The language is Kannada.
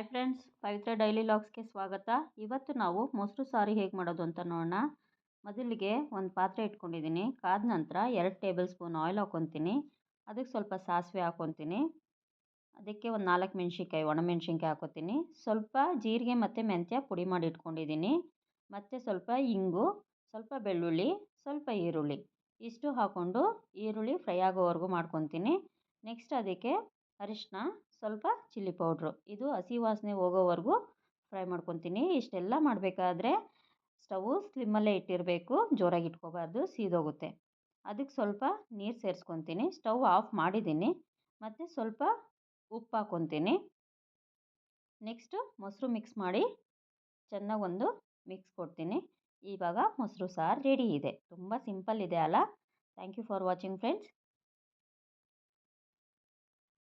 ಹಾಯ್ ಫ್ರೆಂಡ್ಸ್, ಪವಿತ್ರ ಡೈಲಿ ಲಾಗ್ಸ್ಗೆ ಸ್ವಾಗತ. ಇವತ್ತು ನಾವು ಮೊಸರು ಸಾರು ಹೇಗೆ ಮಾಡೋದು ಅಂತ ನೋಡೋಣ. ಮೊದಲಿಗೆ ಒಂದು ಪಾತ್ರೆ ಇಟ್ಕೊಂಡಿದ್ದೀನಿ. ಕಾದ ನಂತರ ಎರಡು ಟೇಬಲ್ ಸ್ಪೂನ್ ಆಯಿಲ್ ಹಾಕ್ಕೊತೀನಿ ಅದಕ್ಕೆ ಸ್ವಲ್ಪ ಸಾಸಿವೆ ಹಾಕ್ಕೊತೀನಿ ಅದಕ್ಕೆ ಒಂದು ನಾಲ್ಕು ಮೆಣಸಿನ್ಕಾಯಿ ಒಣಮೆಣ್ಸಿನ್ಕಾಯಿ ಹಾಕ್ಕೊತೀನಿ ಸ್ವಲ್ಪ ಜೀರಿಗೆ ಮತ್ತು ಮೆಂತ್ಯ ಪುಡಿ ಮಾಡಿ ಇಟ್ಕೊಂಡಿದ್ದೀನಿ. ಮತ್ತು ಸ್ವಲ್ಪ ಇಂಗು, ಸ್ವಲ್ಪ ಬೆಳ್ಳುಳ್ಳಿ, ಸ್ವಲ್ಪ ಈರುಳ್ಳಿ. ಇಷ್ಟು ಹಾಕ್ಕೊಂಡು ಈರುಳ್ಳಿ ಫ್ರೈ ಆಗೋವರೆಗೂ ಮಾಡ್ಕೊತೀನಿ. ನೆಕ್ಸ್ಟ್ ಅದಕ್ಕೆ ಅರಿಶಿನ ಸ್ವಲ್ಪ ಚಿಲ್ಲಿ ಪೌಡ್ರು. ಇದು ಹಸಿ ವಾಸನೆ ಹೋಗೋವರೆಗೂ ಫ್ರೈ ಮಾಡ್ಕೊತೀನಿ. ಇಷ್ಟೆಲ್ಲ ಮಾಡಬೇಕಾದ್ರೆ ಸ್ಟವು ಸ್ಲಿಮ್ಮಲ್ಲೇ ಇಟ್ಟಿರಬೇಕು. ಜೋರಾಗಿ ಇಟ್ಕೋಬಾರ್ದು, ಸೀದೋಗುತ್ತೆ. ಅದಕ್ಕೆ ಸ್ವಲ್ಪ ನೀರು ಸೇರಿಸ್ಕೊತೀನಿ. ಸ್ಟವ್ ಆಫ್ ಮಾಡಿದ್ದೀನಿ. ಮತ್ತು ಸ್ವಲ್ಪ ಉಪ್ಪು ಹಾಕ್ಕೊತೀನಿ ನೆಕ್ಸ್ಟು ಮೊಸರು ಮಿಕ್ಸ್ ಮಾಡಿ ಚೆನ್ನಾಗಿ ಒಂದು ಮಿಕ್ಸ್ ಕೊಡ್ತೀನಿ. ಇವಾಗ ಮೊಸರು ಸಾರು ರೆಡಿ ಇದೆ. ತುಂಬ ಸಿಂಪಲ್ ಇದೆ ಅಲ್ಲ? Thank you for watching friends.